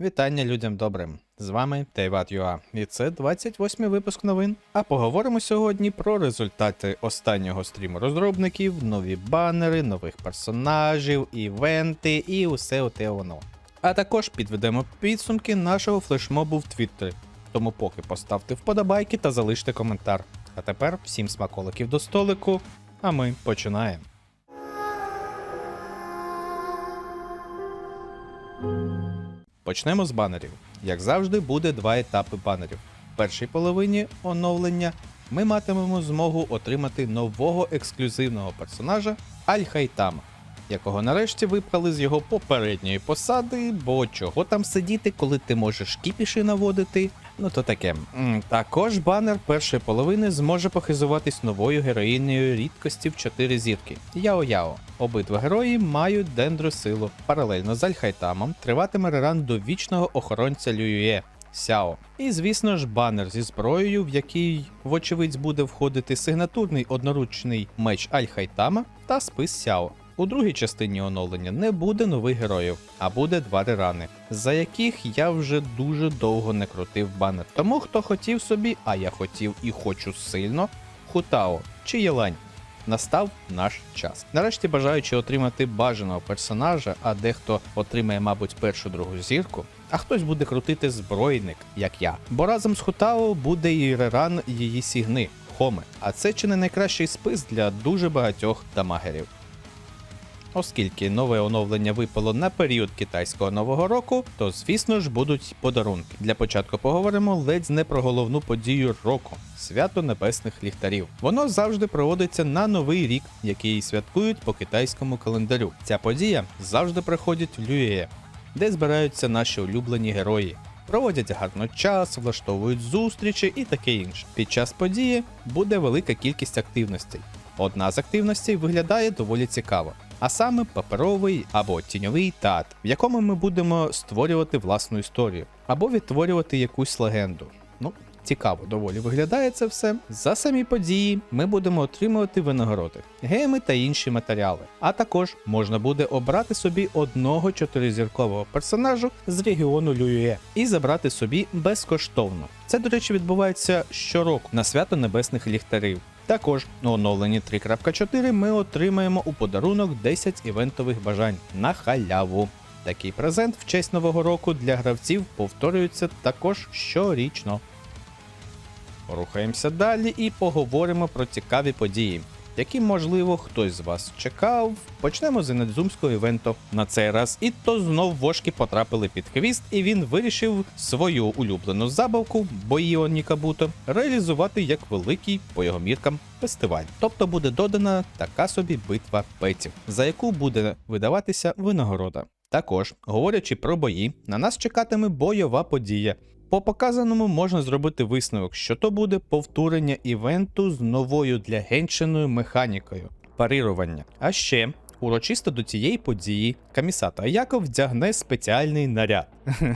Вітання людям добрим! З вами Тейват.ua і це 28 й випуск новин. А поговоримо сьогодні про результати останнього стріму розробників, нові банери, нових персонажів, івенти і усе оте воно. А також підведемо підсумки нашого флешмобу в Твіттері. Тому поки поставте вподобайки та залиште коментар. А тепер всім смаколиків до столику, а ми починаємо. Почнемо з банерів. Як завжди, буде два етапи банерів. В першій половині оновлення ми матимемо змогу отримати нового ексклюзивного персонажа Аль-Хайтама, якого нарешті випхали з його попередньої посади, бо чого там сидіти, коли ти можеш кіпіші наводити. Ну то таке. Також банер першої половини зможе похизуватись новою героїнею рідкості в 4 зірки Яо-Яо. Обидва герої мають дендросилу. Паралельно з Альхайтамом триватиме реран до вічного охоронця Люює. Сяо. І звісно ж банер зі зброєю, в який, вочевидь, буде входити сигнатурний одноручний меч Аль-Хайтама та спис Сяо. У другій частині оновлення не буде нових героїв, а буде два рерани, за яких я вже дуже довго не крутив банер. Тому хто хотів собі, а я хотів і хочу сильно, Хутао чи Єлань. Настав наш час. Нарешті бажаючи отримати бажаного персонажа, а дехто отримає, мабуть, першу другу зірку, а хтось буде крутити збройник, як я. Бо разом з Хутао буде і реран її сігни Хоми. А це чи не найкращий спис для дуже багатьох дамагерів. Оскільки нове оновлення випало на період китайського нового року, то звісно ж будуть подарунки. Для початку поговоримо ледь не про головну подію року свято небесних ліхтарів. Воно завжди проводиться на новий рік, який святкують по китайському календарю. Ця подія завжди проходить в Лює, де збираються наші улюблені герої. Проводять гарно час, влаштовують зустрічі і таке інше. Під час події буде велика кількість активностей. Одна з активностей виглядає доволі цікаво, а саме паперовий або тіньовий театр, в якому ми будемо створювати власну історію або відтворювати якусь легенду. Ну, цікаво доволі виглядає це все. За самі події ми будемо отримувати винагороди, геми та інші матеріали. А також можна буде обрати собі одного чотиризіркового персонажу з регіону Люює і забрати собі безкоштовно. Це, до речі, відбувається щороку на свято небесних ліхтарів. Також у оновленні 3.4 ми отримаємо у подарунок 10 івентових бажань на халяву. Такий презент в честь нового року для гравців повторюється також щорічно. Рухаємося далі і поговоримо про цікаві події, які, можливо, хтось з вас чекав. Почнемо з інедзумського івенту на цей раз. І то знов вошки потрапили під хвіст, і він вирішив свою улюблену забавку Боїо Нікабуто реалізувати як великий по його міркам фестиваль. Тобто буде додана така собі битва петів, за яку буде видаватися винагорода. Також, говорячи про бої, на нас чекатиме бойова подія. По показаному можна зробити висновок, що то буде повторення івенту з новою для геншиною механікою парирування. А ще урочисто до цієї події Камісата Аяков вдягне спеціальний наряд.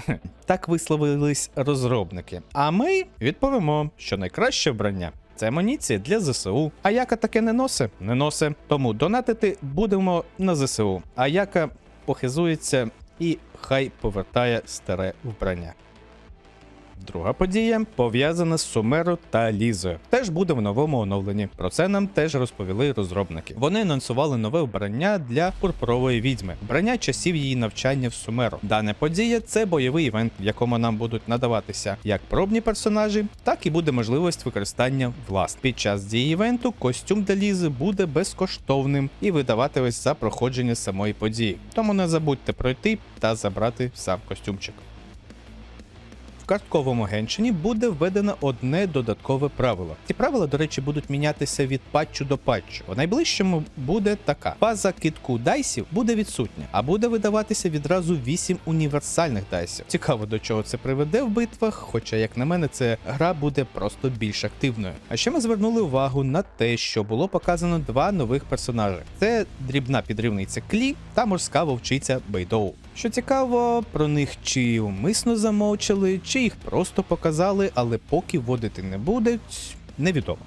так висловились розробники. А ми відповімо, що найкраще вбрання. Це амуніція для ЗСУ. А яка таке не носе? Не носе. Тому донатити будемо на ЗСУ. А яка похизується і хай повертає старе вбрання. Друга подія пов'язана з Сумеро та Лізою. Теж буде в новому оновленні. Про це нам теж розповіли розробники. Вони анонсували нове вбрання для пурпурової відьми, вбрання часів її навчання в Сумеро. Дана подія це бойовий івент, в якому нам будуть надаватися як пробні персонажі, так і буде можливість використання влас. Під час дії івенту костюм для Лізи буде безкоштовним і видаватимось за проходження самої події. Тому не забудьте пройти та забрати сам костюмчик. Картковому геншині буде введено одне додаткове правило. Ці правила, до речі, будуть мінятися від патчу до патчу. У найближчому буде така: фаза китку дайсів буде відсутня, а буде видаватися відразу 8 універсальних дайсів. Цікаво, до чого це приведе в битвах, хоча, як на мене, це гра буде просто більш активною. А ще ми звернули увагу на те, що було показано два нових персонажі: це дрібна підривниця Клі та морська вовчиця Бейдоу. Що цікаво, про них чи умисно замовчали, чи їх просто показали, але поки вводити не будуть, невідомо.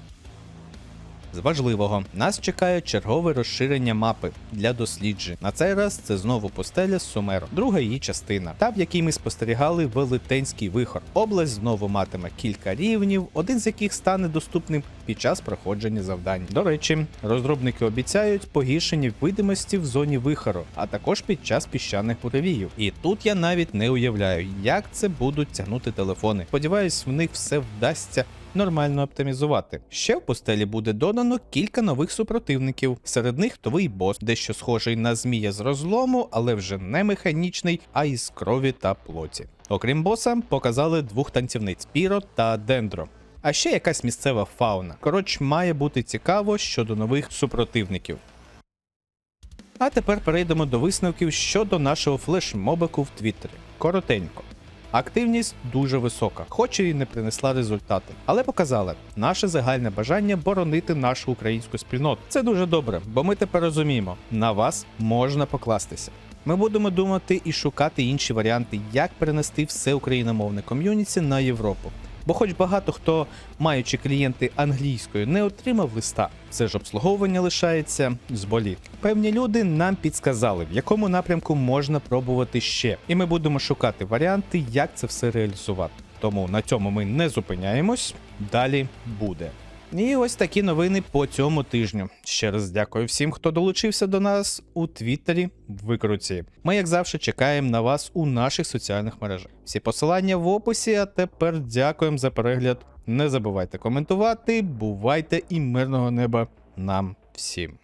З важливого нас чекає чергове розширення мапи для досліджень. На цей раз це знову пустеля з Сумеро, друга її частина, та в якій ми спостерігали велетенський вихор. Область знову матиме кілька рівнів, один з яких стане доступним під час проходження завдань. До речі, розробники обіцяють погіршення видимості в зоні вихору, а також під час піщаних буревіїв. І тут я навіть не уявляю, як це будуть тягнути телефони. Сподіваюсь, в них все вдасться нормально оптимізувати. Ще в пустелі буде додано кілька нових супротивників. Серед них новий бос, дещо схожий на змія з розлому, але вже не механічний, а із крові та плоті. Окрім боса, показали двох танцівниць Піро та Дендро. А ще якась місцева фауна. Коротше, має бути цікаво щодо нових супротивників. А тепер перейдемо до висновків щодо нашого флешмобику в Твіттері. Коротенько. Активність дуже висока, хоч і не принесла результати, але показали наше загальне бажання боронити нашу українську спільноту. Це дуже добре, бо ми тепер розуміємо, на вас можна покластися. Ми будемо думати і шукати інші варіанти, як перенести все україномовне ком'юніті на Європу. Бо, хоч багато хто, маючи клієнти англійською, не отримав листа, все ж обслуговування лишається з боліт. Певні люди нам підсказали, в якому напрямку можна пробувати ще, і ми будемо шукати варіанти, як це все реалізувати. Тому на цьому ми не зупиняємось. Далі буде. І ось такі новини по цьому тижню. Ще раз дякую всім, хто долучився до нас у Твіттері в викруті. Ми, як завжди, чекаємо на вас у наших соціальних мережах. Всі посилання в описі. А тепер дякуємо за перегляд. Не забувайте коментувати, бувайте і мирного неба нам всім.